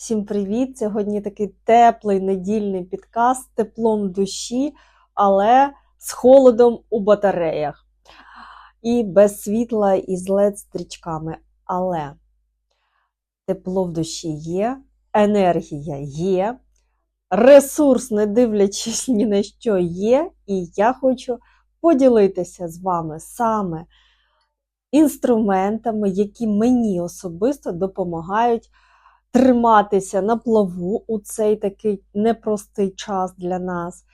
Всім привіт! Сьогодні такий теплий недільний підкаст з теплом душі, але з холодом у батареях. І без світла і з led стрічками. Але тепло в душі є, енергія є, ресурс, не дивлячись ні на що є, і я хочу поділитися з вами саме інструментами, які мені особисто допомагають триматися на плаву у цей такий непростий час для нас,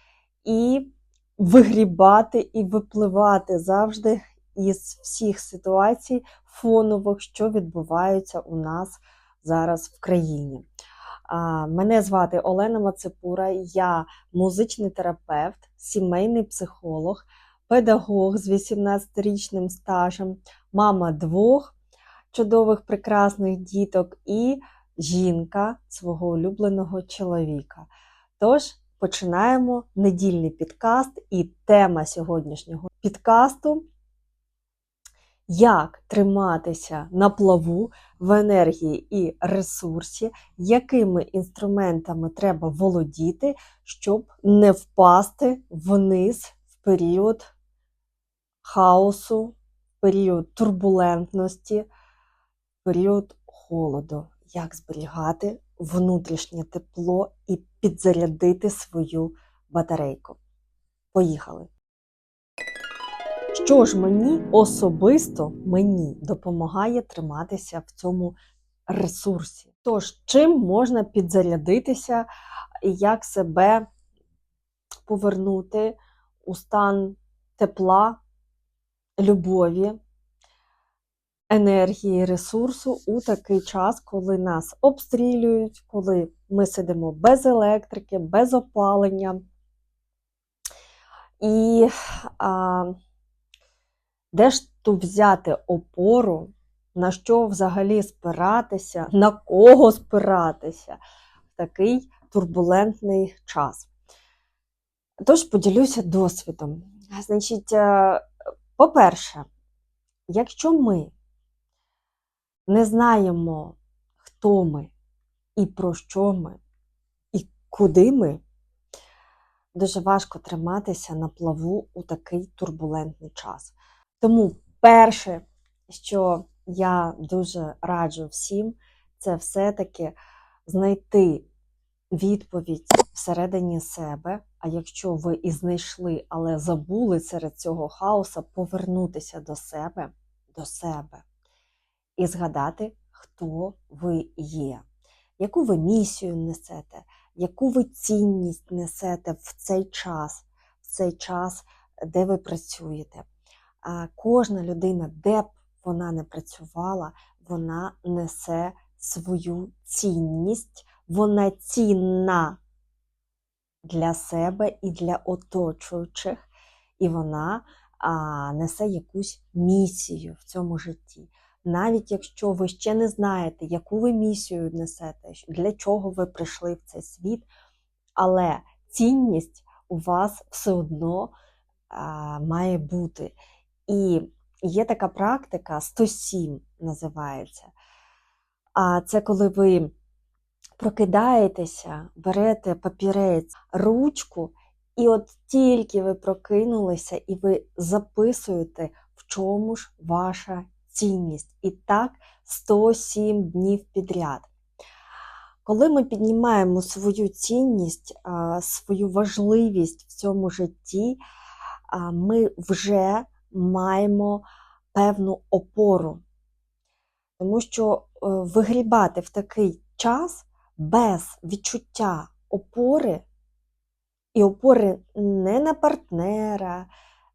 і вигрібати і випливати завжди із всіх ситуацій фонових, що відбуваються у нас зараз в країні. Мене звати Олена Мацепура, я музичний терапевт, сімейний психолог, педагог з 18-річним стажем, мама двох чудових прекрасних діток і жінка свого улюбленого чоловіка. Тож починаємо недільний підкаст, і тема сьогоднішнього підкасту як триматися на плаву в енергії і ресурсі, якими інструментами треба володіти, щоб не впасти вниз в період хаосу, в період турбулентності, в період холоду, як зберігати внутрішнє тепло і підзарядити свою батарейку. Поїхали! Що ж мені особисто мені допомагає триматися в цьому ресурсі? Тож, чим можна підзарядитися, як себе повернути у стан тепла, любові, енергії, ресурсу у такий час, коли нас обстрілюють, коли ми сидимо без електрики, без опалення. І а, де ж тут взяти опору, на що взагалі спиратися, на кого спиратися в такий турбулентний час? Тож поділюся досвідом. Значить, е, по-перше, якщо ми не знаємо, хто ми і про що ми, і куди ми, дуже важко триматися на плаву у такий турбулентний час. Тому перше, що я дуже раджу всім, це все-таки знайти відповідь всередині себе. А якщо ви і знайшли, але забули серед цього хаоса, повернутися до себе, до себе і згадати, хто ви є, яку ви місію несете, яку ви цінність несете в цей час, в цей час, де ви працюєте. Кожна людина, де б вона не працювала, вона несе свою цінність, вона цінна для себе і для оточуючих, і вона а, несе якусь місію в цьому житті. Навіть якщо ви ще не знаєте, яку ви місію несете, для чого ви прийшли в цей світ, але цінність у вас все одно а, має бути. І є така практика 107 називається. А це коли ви прокидаєтеся, берете папірець, ручку, і от тільки ви прокинулися, і ви записуєте, в чому ж ваша цінність. І так 107 днів підряд. Коли ми піднімаємо свою цінність, свою важливість в цьому житті, ми вже маємо певну опору. Тому що е, вигрібати в такий час без відчуття опори, і опори не на партнера,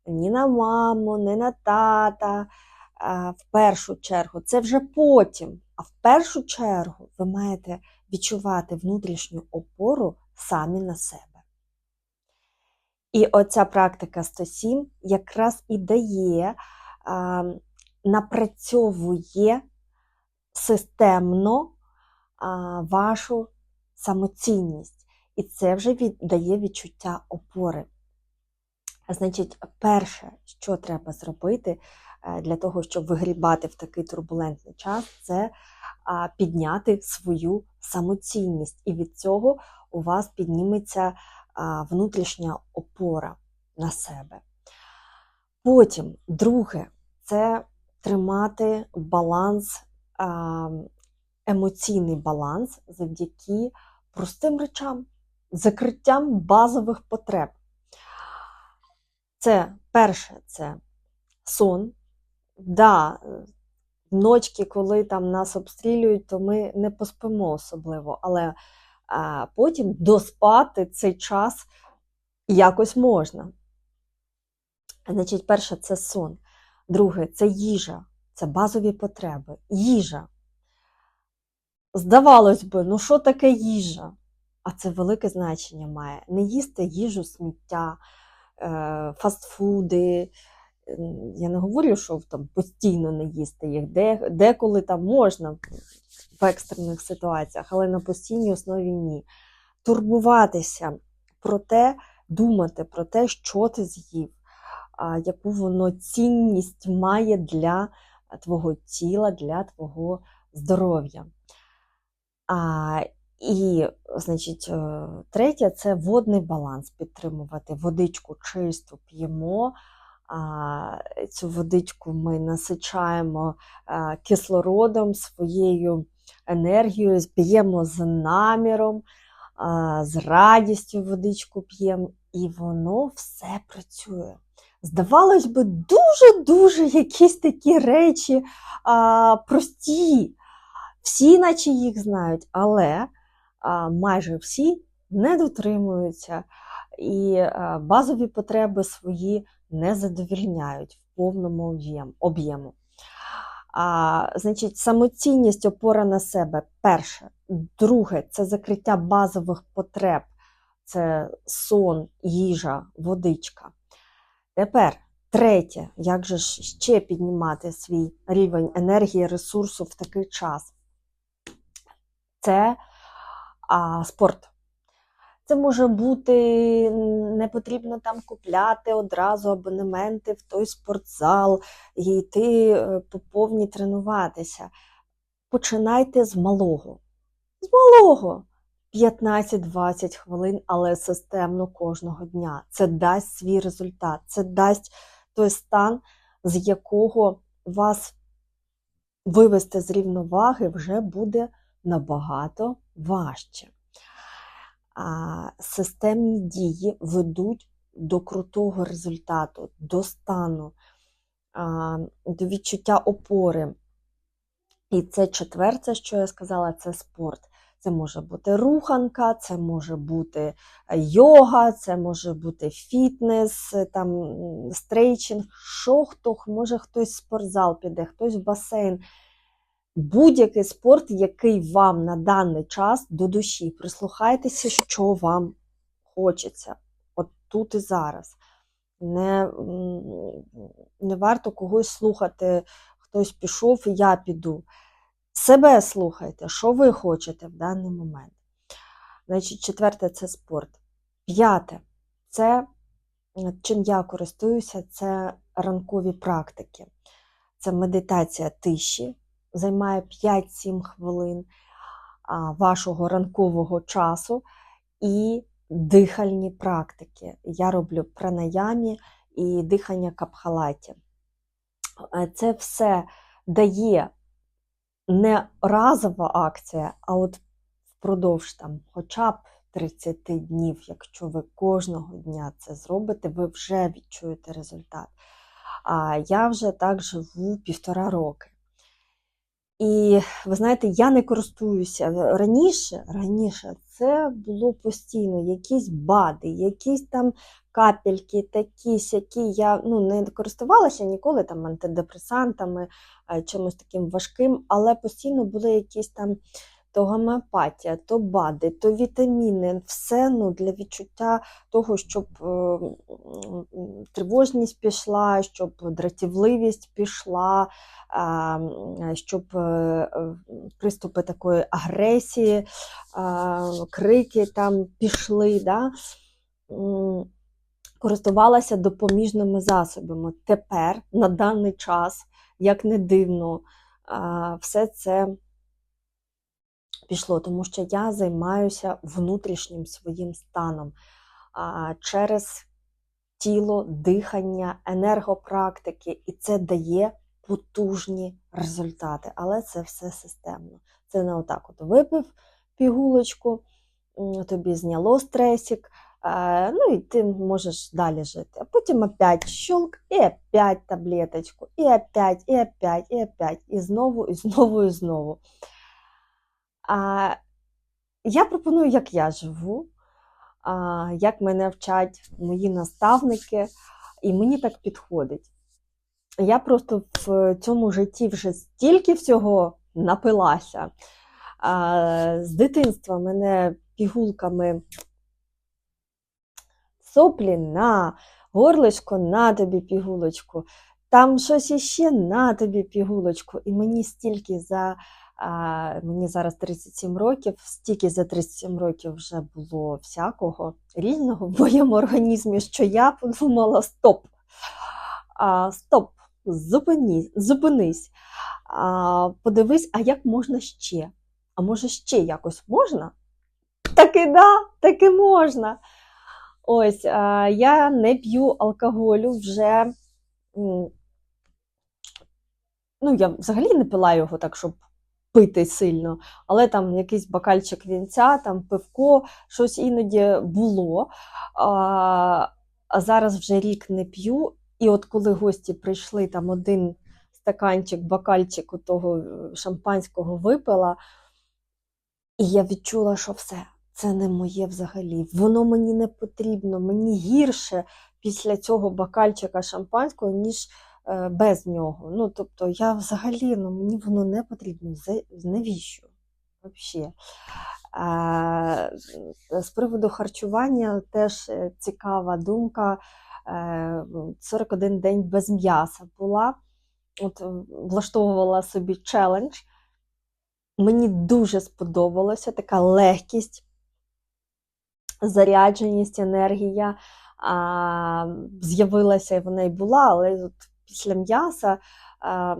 ні на маму, не на тата. В першу чергу, це вже потім. А в першу чергу ви маєте відчувати внутрішню опору самі на себе. І оця практика 107 якраз і дає, напрацьовує системно вашу самоцінність. І це вже дає відчуття опори. Значить, перше, що треба зробити, для того, щоб вигрібати в такий турбулентний час, це підняти свою самоцінність. І від цього у вас підніметься внутрішня опора на себе. Потім, друге, це тримати баланс, емоційний баланс завдяки простим речам, закриттям базових потреб. Це перше це сон. Да, ночки, коли там нас обстрілюють, то ми не поспимо особливо, але а, потім доспати цей час якось можна. Значить, перше це сон. Друге це їжа, це базові потреби. Їжа. Здавалось би, ну що таке їжа? А це велике значення має. Не їсти їжу, сміття, е, фастфуди. Я не говорю, що там постійно не їсти їх, де, деколи там можна в екстрених ситуаціях, але на постійній основі ні. Турбуватися про те, думати про те, що ти з'їв, яку воно цінність має для твого тіла, для твого здоров'я. А, і, значить, е, третє це водний баланс підтримувати. Водичку чисту п'ємо. Цю водичку ми насичаємо кислородом, своєю енергією, п'ємо з наміром, з радістю водичку п'ємо, і воно все працює. Здавалось би, дуже-дуже якісь такі речі а, прості. Всі, наче їх знають, але а, майже всі не дотримуються і а, базові потреби свої не задовільняють в повному об'єму. А, значить, самоцінність опора на себе перше. Друге це закриття базових потреб, це сон, їжа, водичка. Тепер третє, як же ще піднімати свій рівень енергії, ресурсу в такий час? Це а, спорт. Це може бути не потрібно там купляти одразу абонементи в той спортзал і йти е, по повній тренуватися. Починайте з малого. З малого 15-20 хвилин, але системно кожного дня. Це дасть свій результат, це дасть той стан, з якого вас вивести з рівноваги вже буде набагато важче. Системні дії ведуть до крутого результату, до стану, до відчуття опори. І це четверте, що я сказала, це спорт. Це може бути руханка, це може бути йога, це може бути фітнес, там стрейчинг, що хто, може хтось в спортзал піде, хтось в басейн. Будь-який спорт, який вам на даний час до душі. Прислухайтеся, що вам хочеться. От тут і зараз. Не, не варто когось слухати, хтось пішов, я піду. Себе слухайте, що ви хочете в даний момент. Значить, четверте це спорт. П'яте це чим я користуюся, це ранкові практики. Це медитація тиші, займає 5-7 хвилин вашого ранкового часу і дихальні практики. Я роблю пранаямі і дихання капхалаті. Це все дає не разова акція, а от впродовж там, хоча б 30 днів, якщо ви кожного дня це зробите, ви вже відчуєте результат. А я вже так живу півтора роки. І ви знаєте, я не користуюся раніше, раніше це було постійно якісь бади, якісь там капельки, такі сякі. Я ну, не користувалася ніколи там антидепресантами, е, чимось таким важким, але постійно були якісь там то гомеопатія, то бади, то вітаміни, все ну, для відчуття того, щоб е, тривожність пішла, щоб дратівливість пішла, м, щоб е, е, приступи такої агресії, а, крики там пішли. Да? Користувалася допоміжними засобами. Тепер, на даний час, як не дивно, все це пішло, тому що я займаюся внутрішнім своїм станом а, через тіло, дихання, енергопрактики, і це дає потужні результати. Але це все системно. Це не отак: от випив пігулочку, тобі зняло стресик, е, ну і ти можеш далі жити. А потім опять щелк, і опять таблеточку, і опять, і опять, і опять, і знову, і знову, і знову. А, я пропоную, як я живу, а, як мене вчать мої наставники, і мені так підходить. Я просто в цьому житті вже стільки всього напилася. А, з дитинства мене пігулками соплі на, горлишко на тобі пігулочку, там щось іще на тобі пігулочку. І мені стільки за а, мені зараз 37 років, стільки за 37 років вже було всякого різного в моєму організмі, що я подумала: стоп, а, стоп, зупинись, зупинись, а, подивись, а як можна ще? А може ще якось можна? Таки да, таки можна. Ось, а, я не п'ю алкоголю вже. Ну, я взагалі не пила його так, щоб пити сильно, але там якийсь бокальчик вінця, там пивко, щось іноді було. А, а зараз вже рік не п'ю. І от коли гості прийшли, там один стаканчик, бокальчик того е, шампанського випила, і я відчула, що все, це не моє взагалі. Воно мені не потрібно, мені гірше після цього бокальчика шампанського, ніж без нього. Ну, тобто, я взагалі, ну, мені воно не потрібно. Навіщо? Взагалі. Е, з приводу харчування теж е, цікава думка. Е, 41 день без м'яса була. От, е, влаштовувала собі челендж. Мені дуже сподобалося така легкість, зарядженість, енергія з'явилася, і вона і була, але от після м'яса а,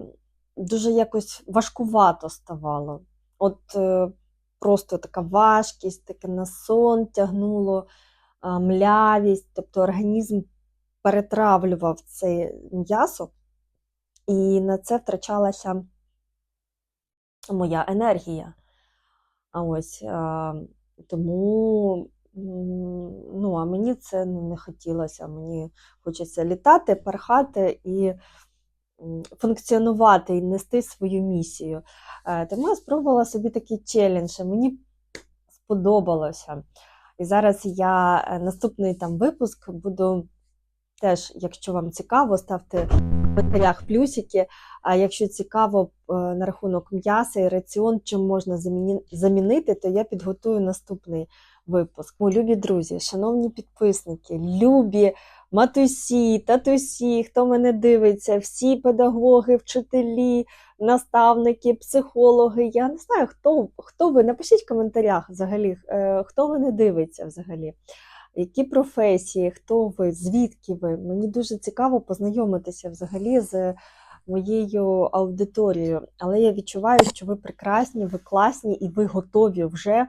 дуже якось важкувато ставало. От е, просто така важкість, таке на сон тягнуло, а, млявість, тобто організм перетравлював це м'ясо, і на це втрачалася моя енергія. А ось а, тому, ну, а мені це не хотілося. Мені хочеться літати, пархати і функціонувати і нести свою місію. Е, Тому я спробувала собі такий челендж, мені сподобалося. І зараз я е, наступний там випуск буду теж, якщо вам цікаво, ставте в коментарях плюсики. А якщо цікаво е, на рахунок м'яса і раціон, чим можна замінити, то я підготую наступний випуск. Мої любі друзі, шановні підписники, любі матусі, татусі, хто мене дивиться, всі педагоги, вчителі, наставники, психологи. Я не знаю, хто, хто ви. Напишіть в коментарях взагалі, е, хто мене дивиться взагалі. Які професії, хто ви, звідки ви? Мені дуже цікаво познайомитися взагалі з моєю аудиторією, але я відчуваю, що ви прекрасні, ви класні і ви готові вже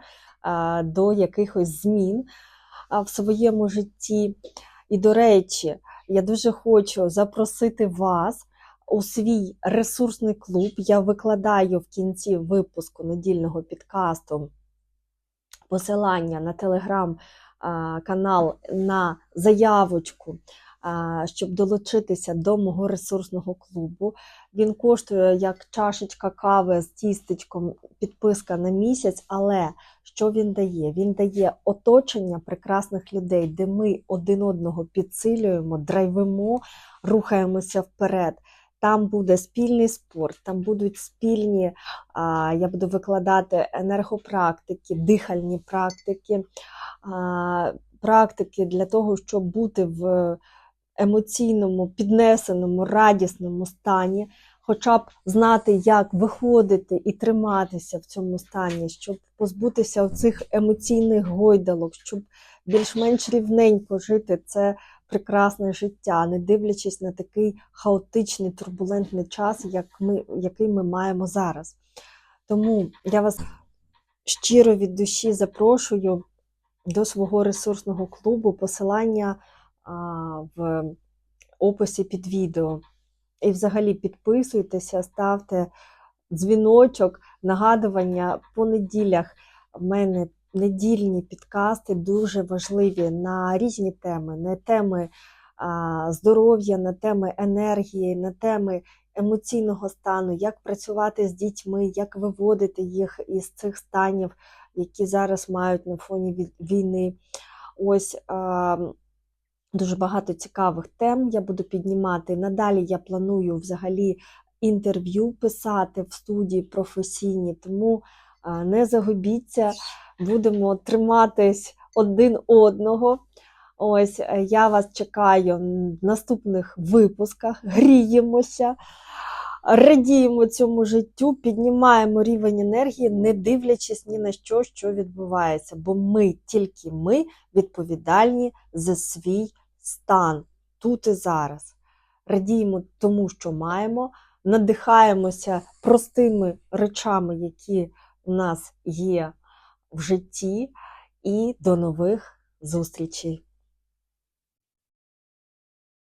до якихось змін в своєму житті. І, до речі, я дуже хочу запросити вас у свій ресурсний клуб. Я викладаю в кінці випуску недільного підкасту посилання на телеграм-канал на заявочку, щоб долучитися до мого ресурсного клубу. Він коштує як чашечка кави з тістечком, підписка на місяць, але що він дає? Він дає оточення прекрасних людей, де ми один одного підсилюємо, драйвимо, рухаємося вперед. Там буде спільний спорт, там будуть спільні, я буду викладати енергопрактики, дихальні практики, практики для того, щоб бути в емоційному, піднесеному, радісному стані, хоча б знати, як виходити і триматися в цьому стані, щоб позбутися цих емоційних гойдалок, щоб більш-менш рівненько жити. Це прекрасне життя, не дивлячись на такий хаотичний, турбулентний час, як ми, який ми маємо зараз. Тому я вас щиро від душі запрошую до свого ресурсного клубу. Посилання в описі під відео. І взагалі підписуйтеся, ставте дзвіночок, нагадування по неділях. В мене недільні підкасти дуже важливі на різні теми, на теми здоров'я, на теми енергії, на теми емоційного стану, як працювати з дітьми, як виводити їх із цих станів, які зараз мають на фоні війни. Ось дуже багато цікавих тем я буду піднімати. Надалі я планую взагалі інтерв'ю писати в студії професійні, тому не загубіться, будемо триматись один одного. Ось е, я вас чекаю в наступних випусках. Гріємося, радіємо цьому життю, піднімаємо рівень енергії, не дивлячись ні на що, що відбувається. Бо ми, тільки ми, відповідальні за свій стан тут і зараз. Радіємо тому, що маємо, надихаємося простими речами, які у нас є в житті, і до нових зустрічей!